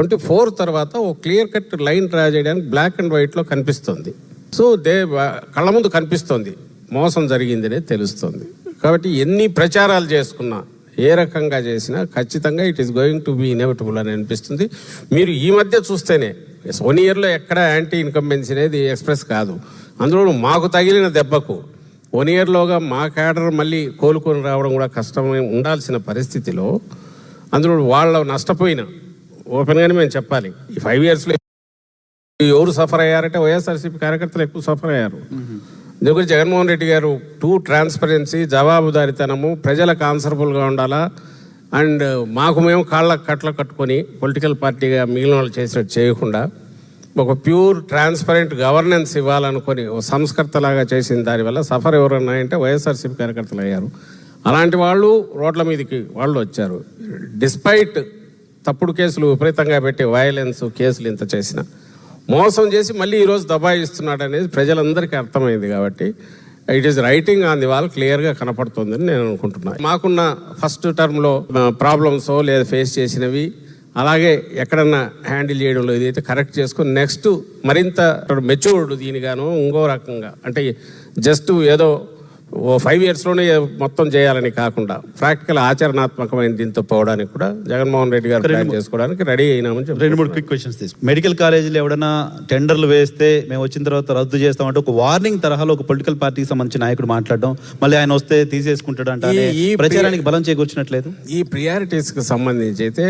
Twenty four తర్వాత ఓ clear cut line draw చేయడానికి బ్లాక్ అండ్ వైట్లో కనిపిస్తుంది. సో దే కళ్ళ ముందు కనిపిస్తుంది. మోసం జరిగిందనే తెలుస్తుంది. కాబట్టి ఎన్ని ప్రచారాలు చేసుకున్నా ఏ రకంగా చేసినా ఖచ్చితంగా it is going to be inevitable అని అనిపిస్తుంది. మీరు ఈ మధ్య చూస్తేనే వన్ ఇయర్లో ఎక్కడ యాంటీ ఇన్కంబెన్సీ అనేది ఎక్స్ప్రెస్ కాదు. అందులో మాకు తగిలిన దెబ్బకు వన్ ఇయర్లోగా మా క్యాడర్ మళ్ళీ కోలుకొని రావడం కూడా కష్టమై ఉండాల్సిన పరిస్థితిలో అందులో వాళ్ళ నష్టపోయిన ఓపెన్గానే మేము చెప్పాలి. ఈ ఫైవ్ ఇయర్స్లో ఎవరు సఫర్ అయ్యారంటే వైఎస్ఆర్సీపీ కార్యకర్తలు ఎక్కువ సఫర్ అయ్యారు. అందుకని జగన్మోహన్ రెడ్డి గారు టూ ట్రాన్స్పరెన్సీ జవాబుదారితనము ప్రజలకు ఆన్సరబుల్గా ఉండాలా? అండ్ మాకు మేము కాళ్ళ కట్ల కట్టుకొని పొలిటికల్ పార్టీగా మిగిలిన వాళ్ళు చేసినట్టు చేయకుండా ఒక ప్యూర్ ట్రాన్స్పరెంట్ గవర్నెన్స్ ఇవ్వాలనుకొని ఒక సంస్కర్తలాగా చేసిన దానివల్ల సఫర్ ఎవరన్నా అంటే వైఎస్ఆర్సీపీ కార్యకర్తలు అయ్యారు. అలాంటి వాళ్ళు రోడ్ల మీదకి వాళ్ళు వచ్చారు. డిస్పైట్ తప్పుడు కేసులు విపరీతంగా పెట్టి వయలెన్స్ కేసులు ఇంత చేసిన. మోసం చేసి మళ్ళీ ఈరోజు దబాయిస్తున్నాడు అనేది ప్రజలందరికీ అర్థమైంది కాబట్టి it is writing on the wall క్లియర్గా కనపడుతుందని నేను అనుకుంటున్నాను మాకున్న ఫస్ట్ టర్మ్లో ప్రాబ్లమ్స్ లేదా ఫేస్ చేసినవి అలాగే ఎక్కడన్నా హ్యాండిల్ చేయడంలో ఇదైతే కరెక్ట్ చేసుకొని నెక్స్ట్ మరింత మెచ్యూర్డ్ దీనిగాను ఇంకో రకంగా అంటే జస్ట్ ఏదో ఓ ఫైవ్ ఇయర్స్లోనే మొత్తం చేయాలని కాకుండా ప్రాక్టికల్ ఆచరణాత్మకమైన దీంతో పోవడానికి కూడా జగన్మోహన్ రెడ్డి గారు ప్లాన్ చేసుకోవడానికి రెడీ అయినామని చెప్పి రెండు మూడు క్విక్ క్వశ్చన్స్ తీసు మెడికల్ కాలేజీలో ఎవడైనా టెండర్లు వేస్తే మేము వచ్చిన తర్వాత రద్దు చేస్తామంటే ఒక వార్నింగ్ తరహాలో ఒక పొలిటికల్ పార్టీకి సంబంధించిన నాయకుడు మాట్లాడడం మళ్ళీ ఆయన వస్తే తీసేసుకుంటాడు అంటే ప్రచారానికి బలం చేకూర్చినట్లేదు? ఈ ప్రియారిటీస్కి సంబంధించి అయితే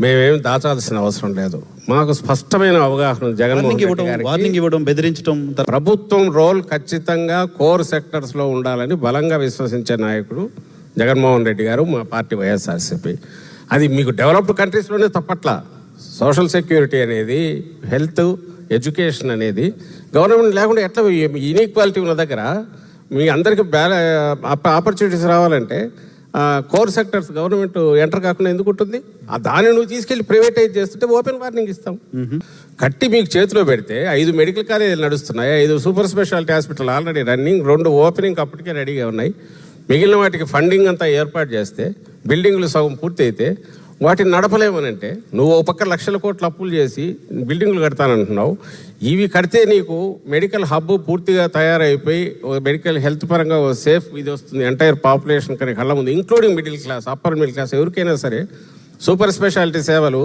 మేమేం దాచాల్సిన అవసరం లేదు. మాకు స్పష్టమైన అవగాహన జగన్మోహన్ ఇవ్వడం వార్నింగ్ ఇవ్వడం బెదిరించడం ప్రభుత్వం రోల్ ఖచ్చితంగా కోర్ సెక్టర్స్లో ఉండాలని బలంగా విశ్వసించే నాయకుడు జగన్మోహన్ రెడ్డి గారు మా పార్టీ వైఎస్ఆర్సీపీ. అది మీకు డెవలప్డ్ కంట్రీస్లోనే తప్పట్ల. సోషల్ సెక్యూరిటీ అనేది హెల్త్ ఎడ్యుకేషన్ అనేది గవర్నమెంట్ లేకుండా ఎట్లా ఇన్ఈక్వాలిటీ ఉన్న దగ్గర మీ అందరికి బ్యాల ఆపర్చునిటీస్ రావాలంటే కోర్ సెక్టర్స్ గవర్నమెంట్ ఎంటర్ కాకుండా ఎందుకు ఉంటుంది? ఆ దాన్ని నువ్వు తీసుకెళ్ళి ప్రైవేటైజ్ చేస్తుంటే ఓపెన్ వార్నింగ్ ఇస్తాం. కట్టి మీకు చేతిలో పెడితే ఐదు మెడికల్ కాలేజీలు నడుస్తున్నాయి ఐదు super speciality hospital already running రెండు ఓపెనింగ్ అప్పటికే రెడీగా ఉన్నాయి. మిగిలిన వాటికి ఫండింగ్ అంతా ఏర్పాటు చేస్తే బిల్డింగ్లు సగం పూర్తి అయితే వాటిని నడపలేమనంటే నువ్వు ఒక పక్క లక్షల కోట్ల అప్పులు చేసి బిల్డింగ్లు కడతానంటున్నావు. ఇవి కడితే నీకు మెడికల్ హబ్ పూర్తిగా తయారైపోయి ఓ మెడికల్ హెల్త్ పరంగా సేఫ్ ఇది వస్తుంది ఎంటైర్ పాపులేషన్ కానీ కళ్ళ ముందు including middle class upper middle class ఎవరికైనా సరే సూపర్ స్పెషాలిటీ సేవలు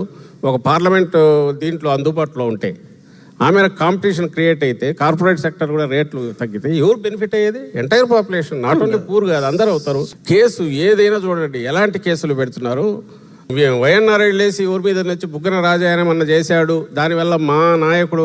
ఒక పార్లమెంట్ దీంట్లో అందుబాటులో ఉంటాయి. ఆమె కాంపిటీషన్ క్రియేట్ అయితే కార్పొరేట్ సెక్టర్ కూడా రేట్లు తగ్గితే ఎవరు బెనిఫిట్ అయ్యేది? Entire population not only poor కాదు అందరూ అవుతారు. కేసు ఏదైనా చూడండి ఎలాంటి కేసులు పెడుతున్నారు? వైఎన్ఆర్ లేసి ఊరి మీద వచ్చి బుగ్గన రాజాయనం అన్న చేశాడు. దానివల్ల మా నాయకుడు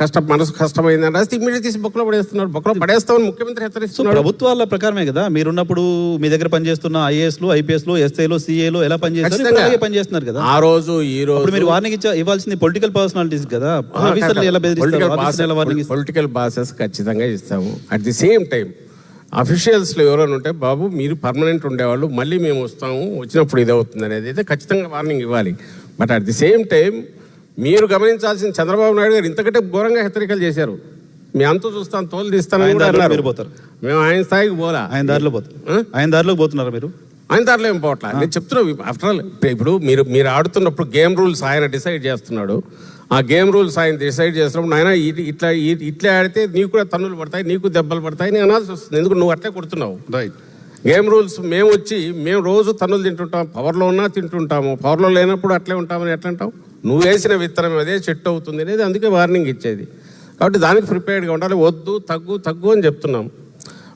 కష్టం మనసు కష్టమైందని రాస్తే ఇమ్మీడియట్ తీసి బొక్కలో పడేస్తున్నాడు. బొక్కలో పడేస్తామని ముఖ్యమంత్రి సో హెచ్చరిస్తున్నాడు. ప్రభుత్వాల ప్రకారమే కదా? మీరున్నప్పుడు మీ దగ్గర పనిచేస్తున్న ఐఏఎస్లు ఐపీఎస్లు ఎస్ఐలు సిఏలు ఎలా పనిచేస్తున్నారు కదా? ఆ రోజు ఈ రోజు మీరు వార్నింగ్ ఇచ్చా ఇవ్వాల్సింది పొలిటికల్ పర్సనాలిటీస్ కదా? ఆఫీసర్లు ఎలా బెదిరిస్తారు? పొలిటికల్ బాసెస్ ఖచ్చితంగా ఇస్తాము. అట్ ది సేమ్ టైం అఫీషియల్స్లో ఎవరైనా ఉంటే బాబు మీరు పర్మనెంట్ ఉండేవాళ్ళు మళ్ళీ మేము వస్తాము వచ్చినప్పుడు ఇది అవుతుంది అనేది అయితే ఖచ్చితంగా వార్నింగ్ ఇవ్వాలి. But at the same time మీరు గమనించాల్సిన చంద్రబాబు నాయుడు గారు ఇంతకంటే ఘోరంగా హెచ్చరికలు చేశారు. మీ అంతా చూస్తాను తోలు దారిలో మీరు పోతారు. మేము ఆయన స్థాయికి పోలా. ఆయన దారిలో పోతారు? ఆయన దారిలో పోతున్నారా మీరు? ఆయన దాంట్లో ఏం పోవట్లా? నేను చెప్తున్నా ఆఫ్టర్ ఆల్ ఇప్పుడు మీరు మీరు ఆడుతున్నప్పుడు గేమ్ రూల్స్ ఆయన డిసైడ్ చేస్తున్నాడు. ఆ గేమ్ రూల్స్ ఆయన డిసైడ్ చేసినప్పుడు ఆయన ఇ- ఇట్లా ఇట్లా ఆడితే నీకు కూడా తన్నులు పడతాయి నీకు దెబ్బలు పడతాయి నేను అనాల్సి వస్తుంది. ఎందుకు నువ్వు అట్లే కొడుతున్నావు? రైట్ గేమ్ రూల్స్ మేము వచ్చి మేము రోజు తన్నులు తింటుంటాం పవర్లో ఉన్నా తింటుంటాము పవర్లో లేనప్పుడు అట్లే ఉంటామని ఎట్లా అంటావు? నువ్వు వేసిన విత్తనం అదే చెట్టు అవుతుంది అనేది అందుకే వార్నింగ్ ఇచ్చేది. కాబట్టి దానికి ప్రిపేర్డ్గా ఉండాలి వద్దు తగ్గు తగ్గు అని చెప్తున్నాం.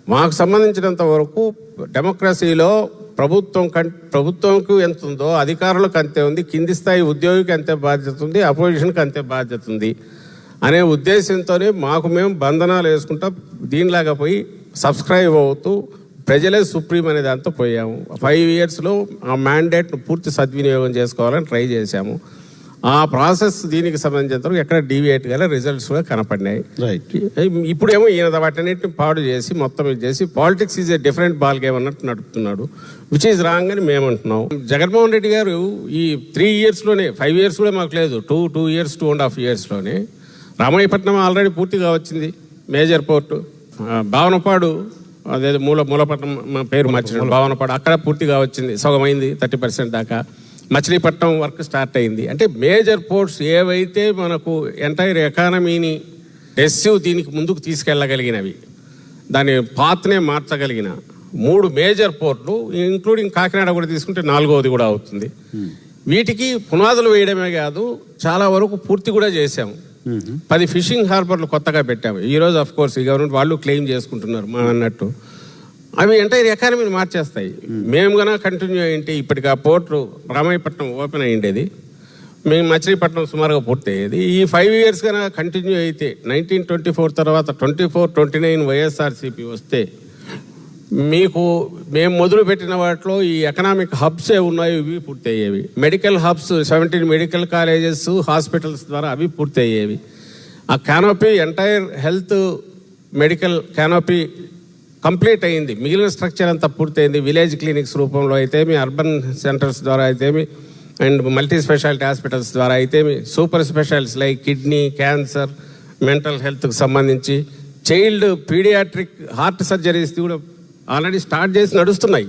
మాకు సంబంధించినంత వరకు డెమోక్రసీలో ప్రభుత్వం కం ప్రభుత్వంకు ఎంత ఉందో అధికారులకు అంతే ఉంది కింది స్థాయి ఉద్యోగికి అంతే బాధ్యత ఉంది అపోజిషన్కి అంతే బాధ్యత ఉంది అనే ఉద్దేశంతోనే మాకు మేము బంధనాలు వేసుకుంటా దీనిలాగా పోయి సబ్స్క్రైబ్ అవుతూ ప్రజలే సుప్రీం అనే దాంతో పోయాము. ఫైవ్ ఇయర్స్లో ఆ మ్యాండేట్ను పూర్తి సద్వినియోగం చేసుకోవాలని ట్రై చేశాము. ఆ ప్రాసెస్ దీనికి సంబంధించినంత వరకు ఎక్కడ డీవియేట్ గల రిజల్ట్స్ కూడా కనపడినాయి. రైట్ ఇప్పుడేమో ఈయన వాటన్నిటిని పాడు చేసి మొత్తం ఇది చేసి politics is a different ball game అన్నట్టు నడుపుతున్నాడు. విచ్ ఈజ్ రాంగ్ అని మేము అంటున్నాం జగన్మోహన్ రెడ్డి గారు ఈ త్రీ ఇయర్స్లోనే ఫైవ్ ఇయర్స్ కూడా మాకు లేదు. Two two years two and half ఇయర్స్లోనే Ramayapatnam already పూర్తిగా వచ్చింది. మేజర్ పోర్టు భావనపాడు అదే మూల మూలపట్నం మా పేరు మార్చిన భావనపాడు అక్కడ పూర్తిగా వచ్చింది. సగమైంది థర్టీ పర్సెంట్ దాకా. మచిలీపట్నం వర్క్ స్టార్ట్ అయింది. అంటే మేజర్ పోర్ట్స్ ఏవైతే మనకు ఎంటైర్ ఎకానమీని రెస్సివ్ దీనికి ముందుకు తీసుకెళ్ళగలిగినవి దాని పాత్నే మార్చగలిగిన మూడు మేజర్ పోర్ట్లు ఇంక్లూడింగ్ కాకినాడ కూడా తీసుకుంటే నాలుగవది కూడా అవుతుంది. వీటికి పునాదులు వేయడమే కాదు చాలా వరకు పూర్తి కూడా చేశాము పది ఫిషింగ్ హార్బర్లు కొత్తగా పెట్టాము. ఈ రోజు అఫ్ కోర్స్ ఈ గవర్నమెంట్ వాళ్ళు క్లెయిమ్ చేసుకుంటున్నారు మా అన్నట్టు. అవి ఎంటైర్ ఎకానమీని మార్చేస్తాయి. మేము కనుక కంటిన్యూ అయ్యింటే ఇప్పటికి ఆ పోర్టు రామాయపట్నం ఓపెన్ అయ్యిండేది. మేము మచిలీపట్నం సుమారుగా పూర్తి అయ్యేది ఈ ఫైవ్ ఇయర్స్ కనుక కంటిన్యూ అయితే నైన్టీన్ ట్వంటీ ఫోర్ తర్వాత twenty four twenty nine YSRCP వస్తే మీకు మేము మొదలుపెట్టిన వాటిలో ఈ ఎకనామిక్ హబ్స్ ఏ ఉన్నాయో ఇవి పూర్తి అయ్యేవి medical hubs seventeen medical colleges hospitals ద్వారా అవి పూర్తయ్యేవి. ఆ canopy entire health medical canopy complete అయింది మిగిలిన స్ట్రక్చర్ అంతా పూర్తయింది. విలేజ్ క్లినిక్స్ రూపంలో అయితేమి అర్బన్ సెంటర్స్ ద్వారా అయితేమి అండ్ మల్టీ స్పెషాలిటీ హాస్పిటల్స్ ద్వారా అయితేమి super specialities like kidney cancer mental హెల్త్కి సంబంధించి చైల్డ్ పీడియాట్రిక్ హార్ట్ సర్జరీస్ కూడా ఆల్రెడీ స్టార్ట్ చేసి నడుస్తున్నాయి.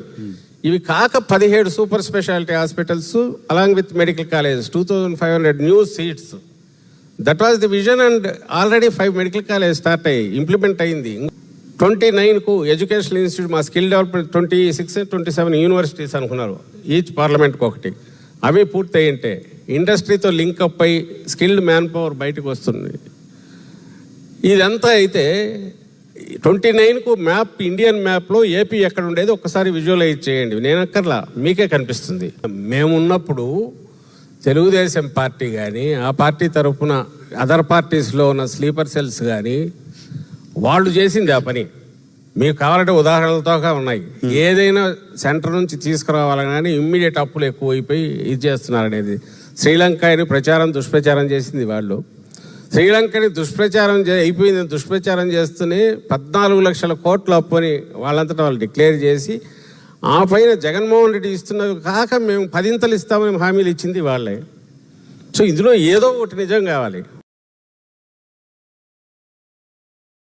ఇవి కాక పదిహేడు super speciality hospitals along with medical colleges two thousand five hundred new seats. That was the vision and already five medical college start అయ్యాయి implement అయింది. ట్వంటీ నైన్కు educational institute మా skill development twenty six twenty seven universities అనుకున్నారు. Each పార్లమెంట్కి ఒకటి. అవి పూర్తయింటే ఇండస్ట్రీతో లింక్ అప్ అయి స్కిల్డ్ మ్యాన్ పవర్ బయటకు వస్తుంది. ఇదంతా అయితే ట్వంటీ నైన్కు మ్యాప్ ఇండియన్ మ్యాప్లో ఏపీ ఎక్కడ ఉండేది ఒక్కసారి విజువలైజ్ చేయండి. నేను అక్కర్లా మీకే కనిపిస్తుంది. మేమున్నప్పుడు తెలుగుదేశం పార్టీ కానీ ఆ పార్టీ తరఫున అదర్ పార్టీస్లో ఉన్న స్లీపర్ సెల్స్ కానీ వాళ్ళు చేసింది ఆ పని. మీకు కావాలంటే ఉదాహరణలతో ఉన్నాయి. ఏదైనా సెంటర్ నుంచి తీసుకురావాలని కానీ ఇమ్మీడియట్ అప్పులు ఎక్కువైపోయి ఇది చేస్తున్నారు అనేది శ్రీలంకని ప్రచారం దుష్ప్రచారం చేసింది వాళ్ళు. శ్రీలంకని దుష్ప్రచారం అయిపోయింది. దుష్ప్రచారం చేస్తూనే పద్నాలుగు లక్షల కోట్ల అప్పుని వాళ్ళంతటా వాళ్ళు డిక్లేర్ చేసి ఆ పైన జగన్మోహన్ రెడ్డి ఇస్తున్నవి కాక మేము పదింతలు ఇస్తామని హామీలు ఇచ్చింది వాళ్ళే. సో ఇందులో ఏదో ఒకటి నిజం కావాలి.